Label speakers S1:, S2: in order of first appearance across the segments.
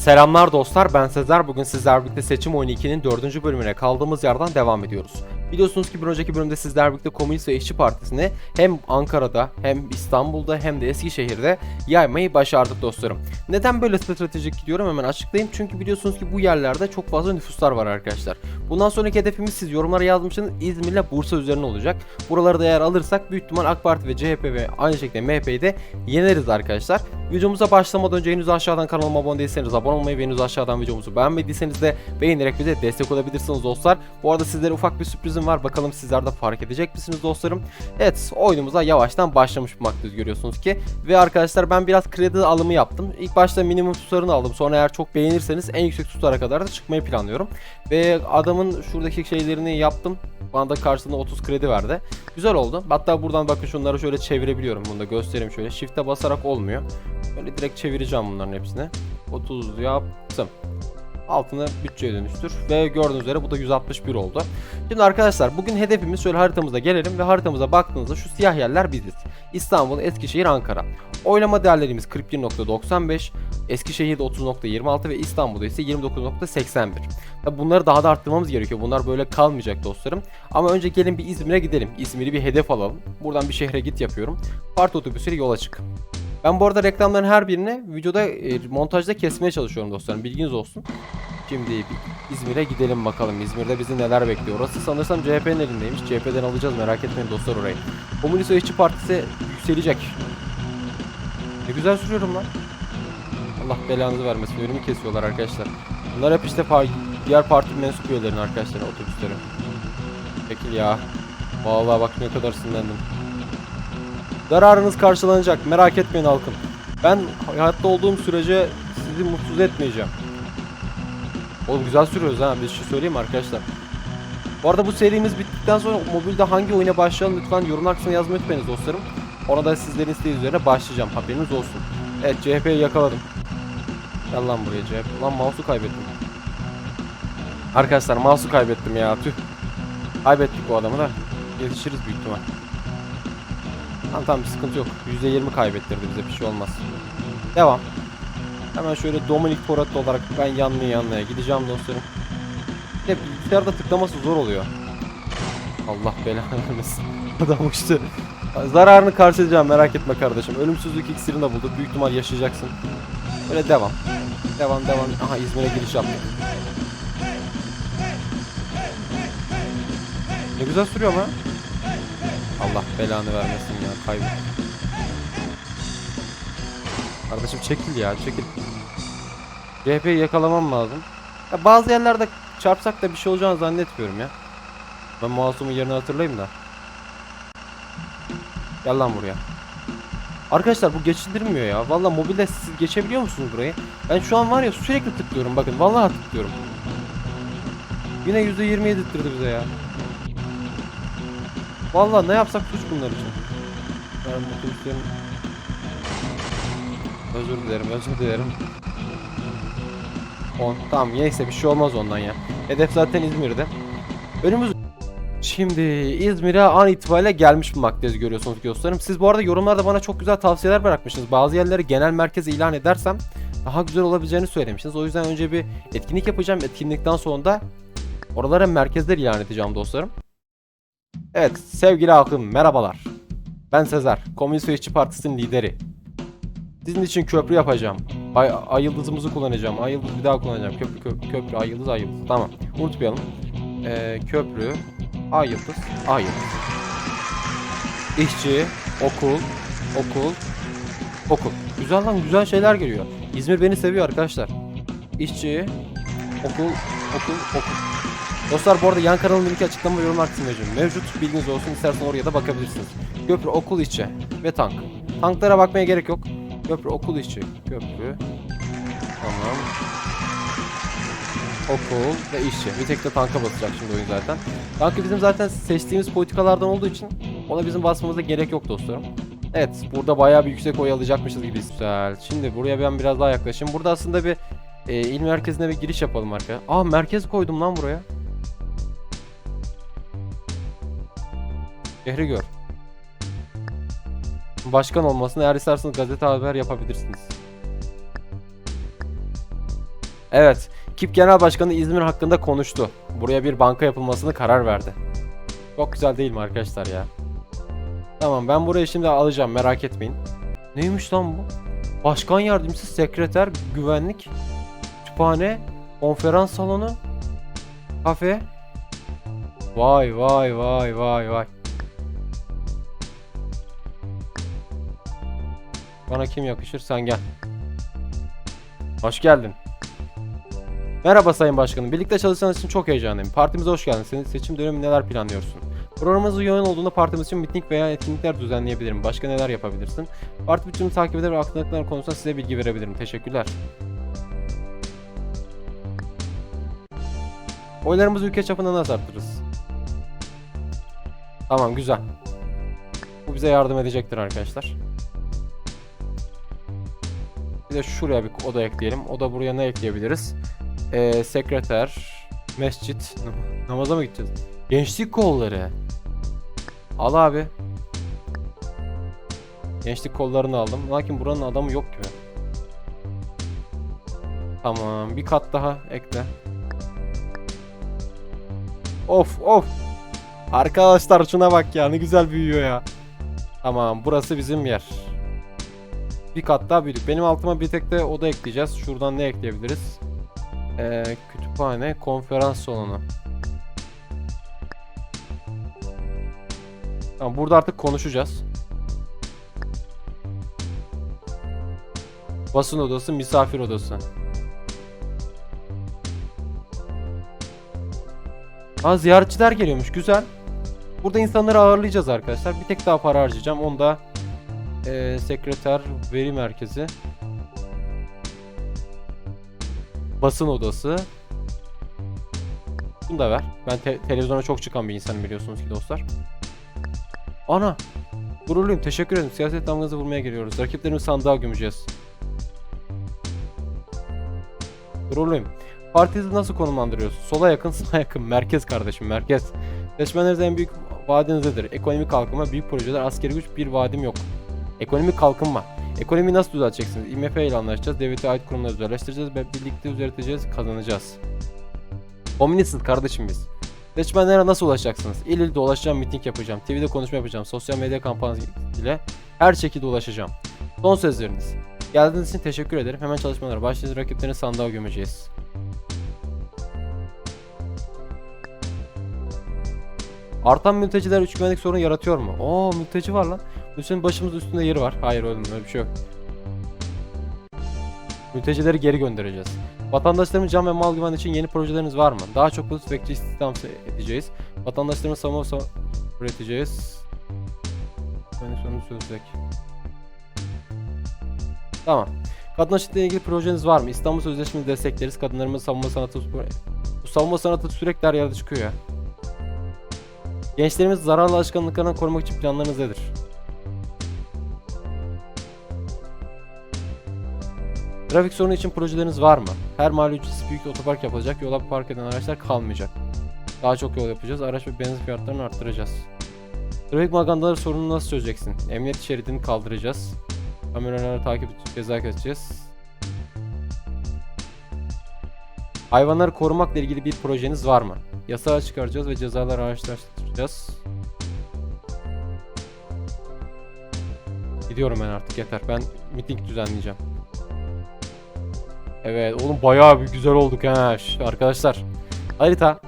S1: Selamlar dostlar ben Sezer bugün sizlerle birlikte seçim oyunu 2'nin 4. bölümüne kaldığımız yerden devam ediyoruz. Biliyorsunuz ki bir önceki bölümde sizlerle birlikte Komünist ve İşçi Partisi'ni hem Ankara'da hem İstanbul'da hem de Eskişehir'de yaymayı başardık dostlarım. Neden böyle stratejik gidiyorum hemen açıklayayım. Çünkü biliyorsunuz ki bu yerlerde çok fazla nüfuslar var arkadaşlar. Bundan sonraki hedefimiz siz yorumlara yazmışsınız İzmir ile Bursa üzerine olacak. Buraları da eğer alırsak büyük ihtimal AK Parti ve CHP ve aynı şekilde MHP'yi de yeneriz arkadaşlar. Videomuza başlamadan önce henüz aşağıdan kanalıma abone değilseniz abone olmayı ve henüz aşağıdan videomuzu beğenmediyseniz de beğenerek bize destek olabilirsiniz dostlar. Bu arada sizlere ufak bir sürprizim var. Bakalım sizler de fark edecek misiniz dostlarım? Evet oyunumuza yavaştan başlamış bulmaktayız görüyorsunuz ki. Ve arkadaşlar ben biraz kredi alımı yaptım. İlk başta minimum tutarını aldım. Sonra eğer çok beğenirseniz en yüksek tutara kadar da çıkmayı planlıyorum. Ve adamın şuradaki şeylerini yaptım. Bana da karşılığında 30 kredi verdi. Güzel oldu. Hatta buradan bakın şunları şöyle çevirebiliyorum. Bunu da göstereyim şöyle. Shift'e basarak olmuyor. Böyle direkt çevireceğim bunların hepsini. 30 yaptım. Altını bütçeye dönüştür. Ve gördüğünüz üzere bu da 161 oldu. Şimdi arkadaşlar bugün hedefimiz şöyle haritamıza gelelim ve haritamıza baktığınızda şu siyah yerler biziz. İstanbul, Eskişehir, Ankara. Oylama değerlerimiz 41.95, Eskişehir'de 30.26 ve İstanbul'da ise 29.81. Tabi bunları daha da arttırmamız gerekiyor. Bunlar böyle kalmayacak dostlarım. Ama önce gelin bir İzmir'e gidelim. İzmir'i bir hedef alalım. Buradan bir şehre git yapıyorum. Parti otobüsüyle yola çık. Ben bu arada reklamların her birini videoda e, montajda kesmeye çalışıyorum dostlarım. Bilginiz olsun. Şimdi İzmir'e gidelim bakalım. İzmir'de bizi neler bekliyor. Orası sanırsam CHP'nin elindeymiş. CHP'den alacağız merak etmeyin dostlar orayı. Komünist ve İşçi Partisi yükselecek. Ne güzel sürüyorum lan. Allah belanızı vermesin. Önümü kesiyorlar arkadaşlar. Bunlar hep işte par- diğer parti mensup üyelerin arkadaşlar otobüsleri. Peki ya. Vallahi bak ne kadar sinirlendim. Zararınız karşılanacak. Merak etmeyin halkım. Ben hayatta olduğum sürece sizi mutsuz etmeyeceğim. Oğlum güzel sürüyoruz ha. Bir şey söyleyeyim arkadaşlar? Bu arada bu serimiz bittikten sonra mobilde hangi oyuna başlayalım lütfen yorumlar kısmına yazmayı unutmayınız dostlarım. Ona da sizlerin isteği üzerine başlayacağım. Haberiniz olsun. Evet CHP'yi yakaladım. Gel lan buraya CHP. Lan mouse'u kaybettim. Arkadaşlar mouse'u kaybettim ya. Tüh. Kaybettik bu adamı da. Yetişiriz büyük ihtimal. Tamam tamam sıkıntı yok. %20 kaybettirdi bize bir şey olmaz. Devam. Hemen şöyle Dominik Toretto olarak ben yanlıya yanlıya gideceğim dostlarım. Bir de bilgisayarda tıklaması zor oluyor. Allah belanı vermesin. Adam uçtu. Zararını karşılayacağım merak etme kardeşim. Ölümsüzlük iksirini de bulduk. Büyük ihtimal yaşayacaksın. Böyle devam. Devam devam. Aha İzmir'e giriş yaptık. Ne güzel sürüyor ama. Allah belanı vermesin ya kaybettim. Kardeşim çekil ya çekil. CHP'yi yakalamam lazım. Ya bazı yerlerde çarpsak da bir şey olacağını zannetmiyorum ya. Ben masumun yerini hatırlayayım da. Gel lan buraya. Arkadaşlar bu geçildirmiyor ya. Valla mobilde siz geçebiliyor musunuz burayı? Ben şu an var ya sürekli tıklıyorum bakın. Vallahi tıklıyorum. Yine %20 yedirttirdi bize ya. Vallahi ne yapsak suç bunlar için. Ben otobüslerin... Özür dilerim, özür dilerim. 10. Tamam neyse bir şey olmaz ondan ya. Hedef zaten İzmir'de. Önümüz... Şimdi İzmir'e an itibariyle gelmiş bulmaktayız görüyorsunuz dostlarım. Siz bu arada yorumlarda bana çok güzel tavsiyeler bırakmışsınız. Bazı yerleri genel merkez ilan edersem daha güzel olabileceğini söylemişsiniz. O yüzden önce bir etkinlik yapacağım. Etkinlikten sonra da oralara merkezler ilan edeceğim dostlarım. Evet sevgili halkım merhabalar. Ben Sezer, Komünist ve İşçi Partisi'nin lideri. Sizin için köprü yapacağım. Ay, ay yıldızımızı kullanacağım. Ay yıldız bir daha kullanacağım. Köprü, köprü, köprü ay yıldız, ay yıldız. Tamam. Unutmayalım. Ee, köprü, ay yıldız, ay yıldız. İşçi, okul, okul, okul. Güzel lan güzel şeyler geliyor. İzmir beni seviyor arkadaşlar. İşçi, okul, okul, okul. Dostlar bu arada yan kanalın linki açıklama ve yorum mevcut. Mevcut bilginiz olsun istersen oraya da bakabilirsiniz. Köprü, okul işçi ve tank. Tanklara bakmaya gerek yok. Köprü, okul işçi. Köprü. Tamam. Okul ve işçi. Bir tek de tanka basacak şimdi oyun zaten. Tankı bizim zaten seçtiğimiz politikalardan olduğu için ona bizim basmamıza gerek yok dostlarım. Evet burada bayağı bir yüksek oy alacakmışız gibi. Güzel. Şimdi buraya ben biraz daha yaklaşayım. Burada aslında bir e, il merkezine bir giriş yapalım arkadaşlar. Aa merkez koydum lan buraya. Şehri gör. Başkan olmasını eğer isterseniz gazete haber yapabilirsiniz. Evet. KİP Genel Başkanı İzmir hakkında konuştu. Buraya bir banka yapılmasını karar verdi. Çok güzel değil mi arkadaşlar ya? Tamam ben burayı şimdi alacağım merak etmeyin. Neymiş lan bu? Başkan yardımcısı, sekreter, güvenlik, kütüphane, konferans salonu, kafe. Vay vay vay vay vay. Bana kim yakışır sen gel. Hoş geldin. Merhaba Sayın Başkanım. Birlikte çalıştığınız için çok heyecanlıyım. Partimize hoş geldin. Senin seçim dönemi neler planlıyorsun? Programımız yoğun olduğunda partimiz için miting veya etkinlikler düzenleyebilirim. Başka neler yapabilirsin? Parti bütçemi takip eder ve aklındakiler konusunda size bilgi verebilirim. Teşekkürler. Oylarımızı ülke çapında nasıl arttırırız? Tamam güzel. Bu bize yardım edecektir arkadaşlar. Bir de şuraya bir oda ekleyelim. Oda buraya ne ekleyebiliriz? Ee, sekreter, mescit, nam- namaza mı gideceğiz? Gençlik kolları. Al abi. Gençlik kollarını aldım. Lakin buranın adamı yok gibi. Tamam. Bir kat daha ekle. Of of. Arkadaşlar şuna bak ya ne güzel büyüyor ya. Tamam burası bizim yer. Bir kat daha büyüdük. Benim altıma bir tek de oda ekleyeceğiz. Şuradan ne ekleyebiliriz? Ee, kütüphane, konferans salonu. Tamam burada artık konuşacağız. Basın odası, misafir odası. Aa ziyaretçiler geliyormuş. Güzel. Burada insanları ağırlayacağız arkadaşlar. Bir tek daha para harcayacağım. Onu da eee, sekreter veri merkezi. Basın odası. Bunu da ver. Ben te- televizyona çok çıkan bir insanım biliyorsunuz ki dostlar. Ana! Gururluyum. Teşekkür ederim. Siyaset damganızı vurmaya geliyoruz. Rakiplerimizi sandığa gömeceğiz. Gururluyum. Partinizi nasıl konumlandırıyorsun? Sola yakın, sağa yakın. Merkez kardeşim, merkez. Seçmenlerinize en büyük vaadiniz nedir? Ekonomik kalkınma, büyük projeler, askeri güç, bir vaadim yok. Ekonomik kalkınma. Ekonomiyi nasıl düzelteceksiniz? IMF ile anlaşacağız, devlete ait kurumları özelleştireceğiz ve birlikte düzelteceğiz, kazanacağız. Komünistiz kardeşim biz. Seçmenlere nasıl ulaşacaksınız? İl il dolaşacağım, miting yapacağım, TV'de konuşma yapacağım, sosyal medya kampanyası ile her şekilde ulaşacağım. Son sözleriniz. Geldiğiniz için teşekkür ederim. Hemen çalışmalara başlayacağız. Rakiplerini sandığa gömeceğiz. Artan mülteciler üç güvenlik sorunu yaratıyor mu? Oo mülteci var lan. Mültecinin başımız üstünde yeri var. Hayır oğlum öyle bir şey yok. Mültecileri geri göndereceğiz. Vatandaşlarımın can ve mal güvenliği için yeni projeleriniz var mı? Daha çok polis bekçi istihdam edeceğiz. Vatandaşlarımın savunma sa- üreteceğiz. Güvenlik sorunu çözecek. Tamam. Kadın eşitliğiyle ilgili projeniz var mı? İstanbul Sözleşmesi'ni destekleriz. Kadınlarımız savunma sanatı... Bu savunma sanatı sürekli her yerde çıkıyor ya. Gençlerimiz zararlı alışkanlıklarından korumak için planlarınız nedir? Trafik sorunu için projeleriniz var mı? Her mahalle ücretsiz büyük otopark yapılacak. Yola park eden araçlar kalmayacak. Daha çok yol yapacağız. Araç ve benzin fiyatlarını arttıracağız. Trafik magandaları sorununu nasıl çözeceksin? Emniyet şeridini kaldıracağız. Kameraları takip edeceğiz, ceza keseceğiz. Hayvanları korumakla ilgili bir projeniz var mı? Yasağı çıkaracağız ve cezaları araçlaştıracağız. Gidiyorum ben artık yeter. Ben miting düzenleyeceğim. Evet oğlum bayağı bir güzel olduk ha arkadaşlar. Harita.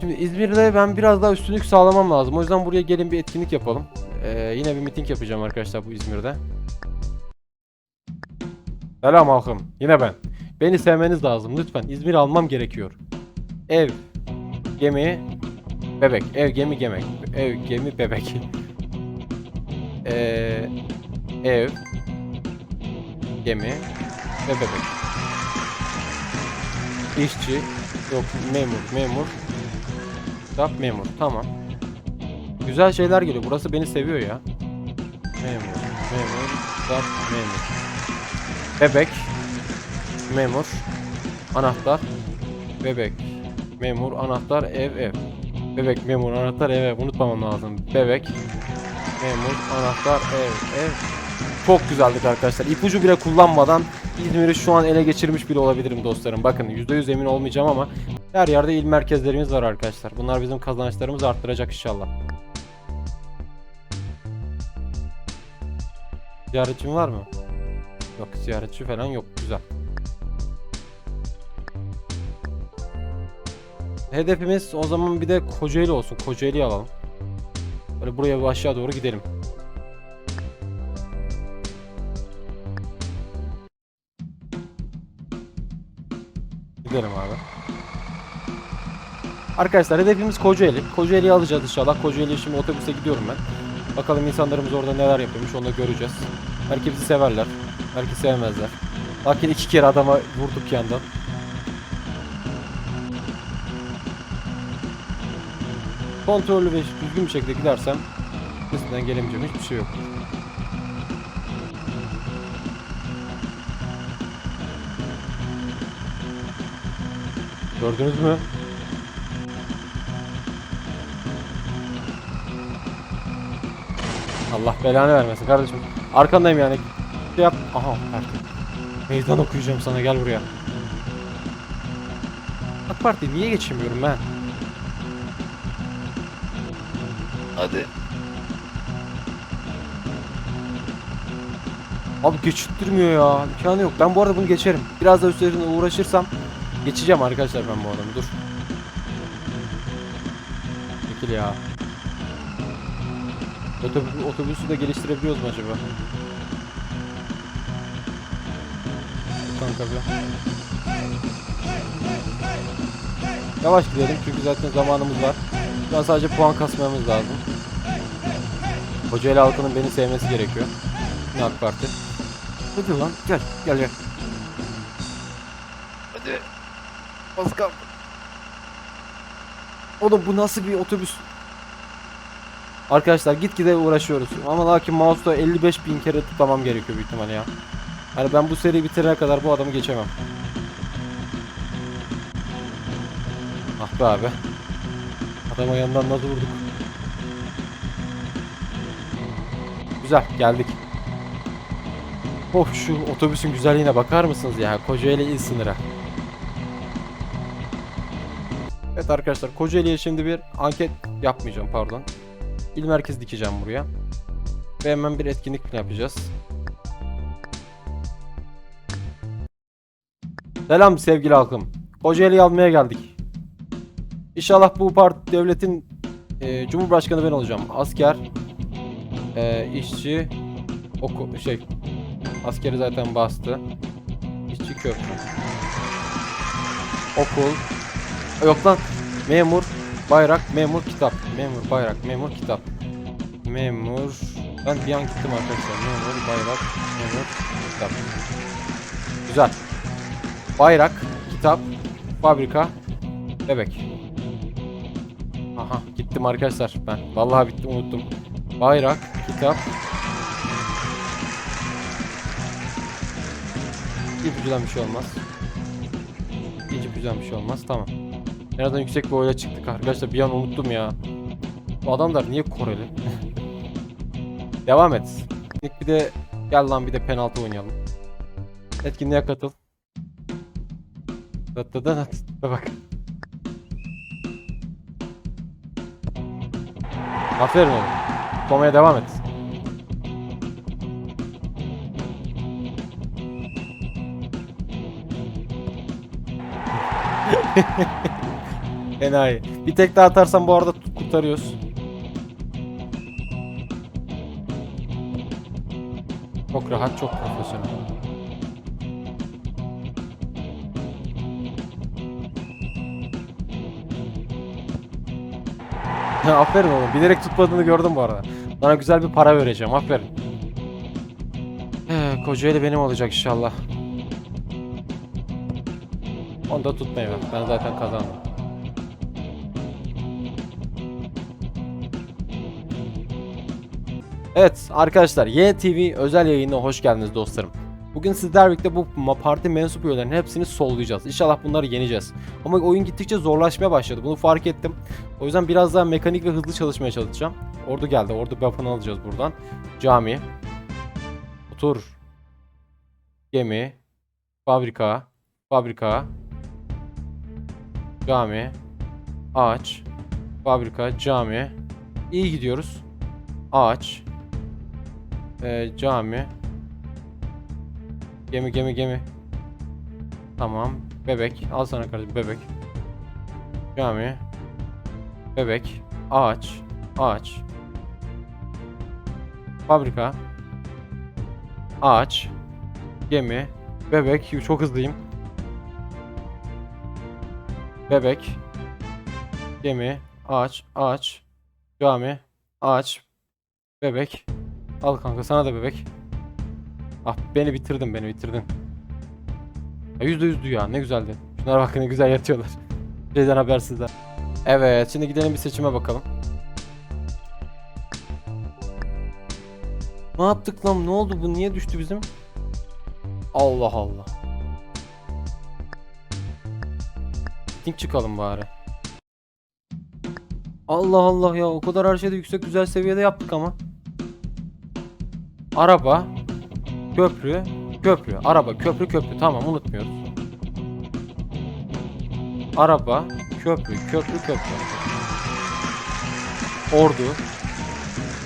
S1: Şimdi İzmir'de ben biraz daha üstünlük sağlamam lazım. O yüzden buraya gelin bir etkinlik yapalım. Ee, yine bir miting yapacağım arkadaşlar bu İzmir'de. Selam halkım. Yine ben. Beni sevmeniz lazım lütfen. İzmir'i almam gerekiyor. Ev, gemi, bebek. Ev, gemi, gemek. Ev, gemi, bebek. Ee, ev, gemi ve. İşçi, yok memur, memur, kitap, memur. Tamam. Güzel şeyler geliyor. Burası beni seviyor ya. Memur, memur, kitap, memur. Bebek, memur, anahtar, bebek, memur, anahtar, ev, ev. Bebek, memur, anahtar, ev, ev. Unutmamam lazım. Bebek, memur, anahtar, ev, ev. Çok güzeldik arkadaşlar. İpucu bile kullanmadan İzmir'i şu an ele geçirmiş bile olabilirim dostlarım. Bakın %100 emin olmayacağım ama her yerde il merkezlerimiz var arkadaşlar. Bunlar bizim kazançlarımızı arttıracak inşallah. Ziyaretçim var mı? Yok ziyaretçi falan yok. Güzel. Hedefimiz o zaman bir de Kocaeli olsun. Kocaeli'yi alalım. Böyle buraya bir aşağı doğru gidelim. Gidelim abi. Arkadaşlar hedefimiz Kocaeli. Kocaeli'yi alacağız inşallah. Kocaeli'ye şimdi otobüse gidiyorum ben. Bakalım insanlarımız orada neler yapıyormuş onu da göreceğiz. Belki bizi severler. Belki sevmezler. Lakin iki kere adama vurduk yandan. Kontrollü ve düzgün bir şekilde gidersem üstünden gelemeyeceğim hiçbir şey yok. Gördünüz mü? Allah belanı vermesin kardeşim. Arkandayım yani. Şey yap. Aha Berkay. Meydan okuyacağım sana gel buraya. AK Parti niye geçemiyorum ben?
S2: Hadi.
S1: Abi geçittirmiyor ya. İmkanı yok. Ben bu arada bunu geçerim. Biraz da üzerine uğraşırsam geçeceğim arkadaşlar ben bu adamı. Dur. Çekil ya. Otobüsü, otobüsü de geliştirebiliyoruz mu acaba? Kanka bir. Yavaş gidelim çünkü zaten zamanımız var. Şu an sadece puan kasmamız lazım. Kocaeli halkının beni sevmesi gerekiyor. Ne AK Parti. Hadi lan gel gel gel.
S2: Hadi.
S1: Az kaldı. Oğlum bu nasıl bir otobüs? Arkadaşlar gitgide uğraşıyoruz. Ama lakin mouse'da 55 bin kere tıklamam gerekiyor büyük ihtimalle ya. Yani ben bu seriyi bitirene kadar bu adamı geçemem. Ah be abi. Adama yandan nasıl vurduk. Güzel geldik. Of şu otobüsün güzelliğine bakar mısınız ya? Kocaeli il sınırı. Evet arkadaşlar Kocaeli'ye şimdi bir anket yapmayacağım pardon. İl merkezi dikeceğim buraya. Ve hemen bir etkinlik yapacağız. Selam sevgili halkım. Kocaeli'yi almaya geldik. İnşallah bu part devletin e, cumhurbaşkanı ben olacağım. Asker, e, işçi, oku şey askeri zaten bastı. İşçi köprü. Okul. Yok lan. Memur, bayrak, memur, kitap. Memur, bayrak, memur, kitap. Memur. Ben bir an gittim arkadaşlar. Memur, bayrak, memur, kitap. Güzel. Bayrak, kitap, fabrika, bebek. Aha gittim arkadaşlar ben. Vallahi bitti unuttum. Bayrak, kitap. İpucudan bir şey olmaz. İpucudan bir şey olmaz. Tamam. Nereden yüksek bir oyla çıktık arkadaşlar bir an unuttum ya. Bu adamlar niye Koreli? Devam et. Bir de gel lan bir de penaltı oynayalım. Etkinliğe katıl. Dat dat. Bak. Aferin oğlum. Tutmaya devam et. Enayi. Bir tek daha atarsan bu arada kurtarıyoruz. Çok rahat, çok profesyonel. Aferin oğlum. Bilerek tutmadığını gördüm bu arada. Sana güzel bir para vereceğim. Aferin. Ee, Kocaeli benim olacak inşallah. Onu da tutmayı ver. Ben zaten kazandım. Evet arkadaşlar YTV özel yayınına hoş geldiniz dostlarım. Bugün sizlerle birlikte bu parti mensup üyelerinin hepsini sollayacağız. İnşallah bunları yeneceğiz. Ama oyun gittikçe zorlaşmaya başladı. Bunu fark ettim. O yüzden biraz daha mekanik ve hızlı çalışmaya çalışacağım. Ordu geldi. Ordu buff'ını alacağız buradan. Cami. Otur. Gemi. fabrika, fabrika, cami, ağaç, fabrika, cami. İyi gidiyoruz. Ağaç, e, cami, gemi, gemi, gemi. Tamam. Bebek. Al sana kardeşim bebek. Cami. Bebek. Ağaç. Ağaç. Fabrika. Ağaç. Gemi. Bebek. Çok hızlıyım. Bebek. Gemi. Ağaç. Ağaç. Cami. Ağaç. Bebek. Al kanka sana da bebek. Ah beni bitirdin beni bitirdin. Ya Yüzde yüzdü ya ne güzeldi. Şunlara bakın ne güzel yatıyorlar. Şeyden habersizler. Evet şimdi gidelim bir seçime bakalım. Ne yaptık lan ne oldu bu niye düştü bizim? Allah Allah. Think çıkalım bari. Allah Allah ya o kadar her şeyde yüksek güzel seviyede yaptık ama. Araba, köprü, köprü, araba, köprü, köprü. Tamam unutmuyoruz. Araba, köprü, köprü, köprü. Ordu,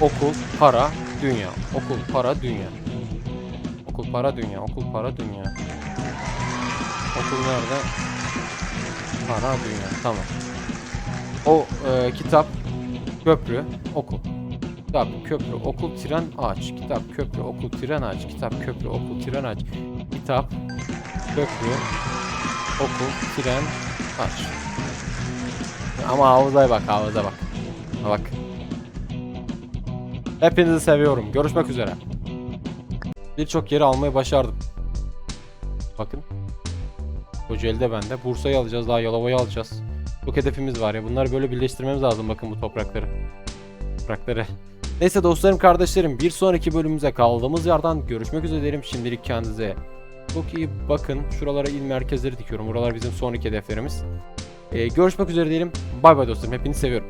S1: okul, para, dünya. Okul, para, dünya. Okul, para, dünya. Okul, para, dünya. Okul nerede? Para, dünya. Tamam. O e, kitap, köprü, okul. Kitap, köprü, okul, tren, ağaç. Kitap, köprü, okul, tren, ağaç. Kitap, köprü, okul, tren, ağaç. Kitap, köprü, okul, tren, ağaç. Ama havuza bak, havuza bak. Bak. Hepinizi seviyorum. Görüşmek üzere. Birçok yeri almayı başardım. Bakın. Kocaeli'de bende. Bursa'yı alacağız, daha Yalova'yı alacağız. Çok hedefimiz var ya. Bunları böyle birleştirmemiz lazım bakın bu toprakları. Toprakları. Neyse dostlarım kardeşlerim bir sonraki bölümümüze kaldığımız yerden görüşmek üzere derim. Şimdilik kendinize çok iyi bakın. Şuralara il merkezleri dikiyorum. Buralar bizim sonraki hedeflerimiz. Ee, görüşmek üzere diyelim. Bay bay dostlarım. Hepinizi seviyorum.